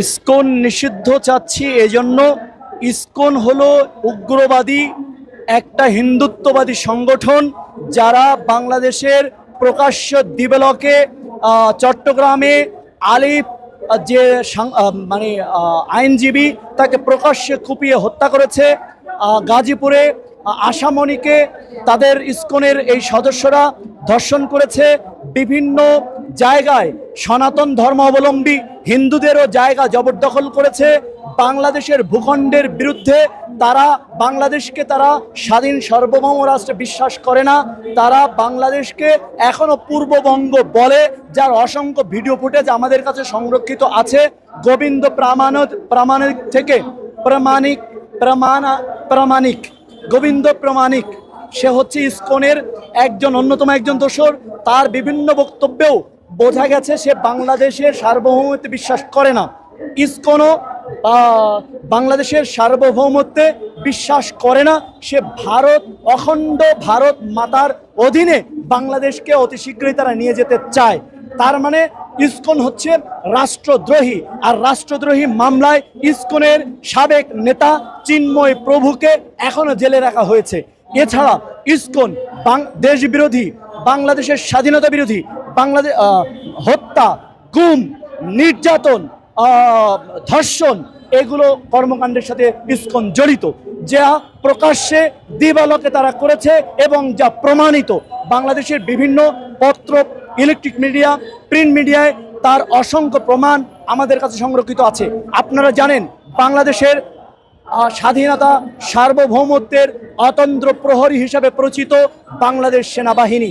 ISKCON নিষিদ্ধ চাচ্ছি, এজন্য ইসকন হলো উগ্রবাদী, একটা হিন্দুত্ববাদী সংগঠন যারা বাংলাদেশের প্রকাশ্য দিবেলকে চট্টগ্রামে আলিফ যে মানে আইনজীবী তাকে প্রকাশ্যে কুপিয়ে হত্যা করেছে গাজীপুরে আশামণিকে তাদের ইস্কনের এই সদস্যরা ধর্ষণ করেছে, বিভিন্ন জায়গায় সনাতন ধর্মাবলম্বী হিন্দুদেরও জায়গা জবরদখল করেছে। বাংলাদেশের ভূখণ্ডের বিরুদ্ধে তারা, বাংলাদেশকে তারা স্বাধীন সার্বভৌম রাষ্ট্রে বিশ্বাস করে না। তারা বাংলাদেশকে এখনও পূর্ববঙ্গ বলে, যার অসংখ্য ভিডিও ফুটেজ আমাদের কাছে সংরক্ষিত আছে। গোবিন্দ প্রামাণিক প্রামাণিক থেকে প্রামাণিক, প্রমাণা, প্রামাণিক, গোবিন্দ প্রামাণিক। সে হচ্ছে ইসকনের একজন অন্যতম একজন দোসর। তার বিভিন্ন বক্তব্যেও বোঝা গেছে সে বাংলাদেশের সার্বভৌমত্বে বিশ্বাস করে না। ইসকনও বাংলাদেশের সার্বভৌমত্বে বিশ্বাস করে না। সে ভারত, অখণ্ড ভারত মাতার অধীনে বাংলাদেশকে অতি শীঘ্রই তারা নিয়ে যেতে চায়। তার মানে ইসকন হচ্ছে রাষ্ট্রদ্রোহী। আর রাষ্ট্রদ্রোহী মামলায় ইসকনের সাবেক নেতা চিন্ময় প্রভুকে এখনও জেলে রাখা হয়েছে। এছাড়া ইসকন বাং- বিরোধী বাংলাদেশের স্বাধীনতা বিরোধী বাংলাদেশ হত্যা, গুম, নির্যাতন ধর্ষণ, এগুলো কর্মকাণ্ডের সাথে ইসকন জড়িত। যা প্রকাশ্যে দিবালকে তারা করেছে এবং যা প্রমাণিত। বাংলাদেশের বিভিন্ন পত্র, ইলেকট্রিক মিডিয়া, প্রিন্ট মিডিয়ায় তার অসংখ্য প্রমাণ আমাদের কাছে সংরক্ষিত আছে। আপনারা জানেন, বাংলাদেশের স্বাধীনতা সার্বভৌমত্বের অতন্ত্র প্রহরী হিসাবে পরিচিত বাংলাদেশ সেনাবাহিনী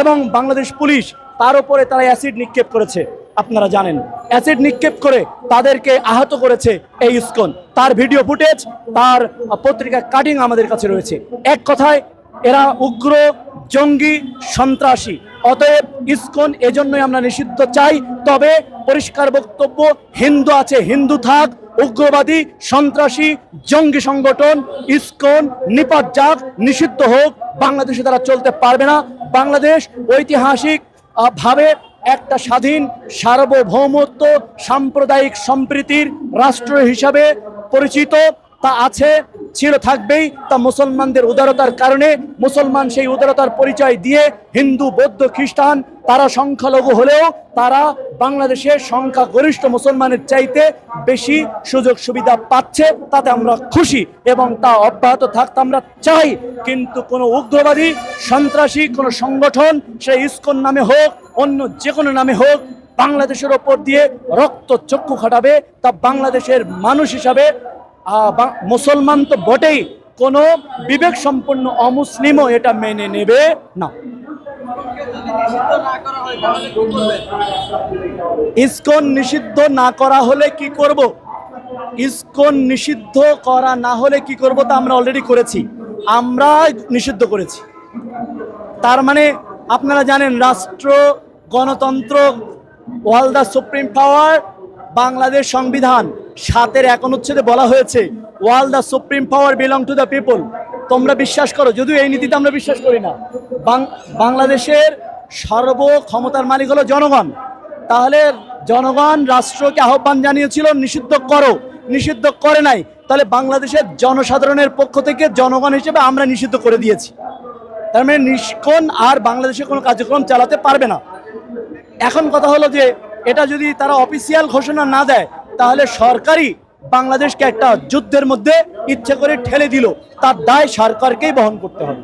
এবং বাংলাদেশ পুলিশ তার উপরে তারা অ্যাসিড নিক্ষেপ করেছে। আপনারা জানেন অ্যাসিড নিক্ষেপ করে তাদেরকে আহত করেছে এই ইসকন। তার ভিডিও ফুটেজ তার আহ, পত্রিকার কাটিং আমাদের কাছে রয়েছে। এক কথায় এরা উগ্র জঙ্গি সন্ত্রাসী। অতএব ইসকন এজন্যই আমরা নিষিদ্ধ চাই। তবে পরিষ্কার বক্তব্য হিন্দু আছে হিন্দু থাক উগ্রবাদী সন্ত্রাসী জঙ্গি সংগঠন ইস্কন নিপাত যাক নিষিদ্ধ হোক বাংলাদেশে তারা চলতে পারবে না। বাংলাদেশ ঐতিহাসিক ভাবে একটা স্বাধীন সার্বভৌমত্ব সাম্প্রদায়িক সম্প্রীতির রাষ্ট্র হিসাবে পরিচিত তা আছে, ছিল থাকবেই। তা মুসলমানদের উদারতার কারণে মুসলমান সেই উদারতার পরিচয় দিয়ে হিন্দু, বৌদ্ধ, খ্রিস্টান, তারা সংখ্যালঘু হলেও তারা বাংলাদেশের সংখ্যাগরিষ্ঠ মুসলমানের চাইতে বেশি সুযোগ সুবিধা পাচ্ছে, তাতে আমরা খুশি এবং তা অব্যাহত থাকতে আমরা চাই। কিন্তু কোনো উগ্রবাদী, সন্ত্রাসী, কোনো সংগঠন, সে ইস্কন নামে হোক, অন্য যে কোনো নামে হোক, বাংলাদেশের ওপর দিয়ে রক্ত চক্ষু খাটাবে, তা বাংলাদেশের মানুষ হিসাবে মুসলমান তো বটেই। কোনো বিবেক সম্পন্ন অমুসলিমও এটা মেনে নেবে না। ইসকন নিষিদ্ধ না করা হলে কি করব? ইসকন নিষিদ্ধ করা না হলে কি করব তা আমরা অলরেডি করেছি। আমরা নিষিদ্ধ করেছি। তার মানে আপনারা জানেন রাষ্ট্র, গণতন্ত্র all the supreme power, Bangladesh সংবিধান। সাতের এক অনুচ্ছেদে বলা হয়েছে all the supreme power belong to the people তোমরা বিশ্বাস করো, যদিও এই নীতিতে আমরা বিশ্বাস করি না। বাংলাদেশের সর্ব ক্ষমতার মালিক হলো জনগণ। তাহলে জনগণ রাষ্ট্রকে আহ্বান জানিয়েছিল, নিষিদ্ধ করো, নিষিদ্ধ করে নাই। তাহলে বাংলাদেশের জনসাধারণের পক্ষ থেকে জনগণ হিসেবে আমরা নিষিদ্ধ করে দিয়েছি। তার মানে নিষ্কণ আর বাংলাদেশে কোনো কার্যক্রম চালাতে পারবে না। এখন কথা হলো যে, এটা যদি তারা অফিসিয়াল ঘোষণা না দেয় তাহলে সরকারই বাংলাদেশকে একটা যুদ্ধের মধ্যে ইচ্ছে করে ঠেলে দিল। তার দায় সরকারকেই বহন করতে হবে।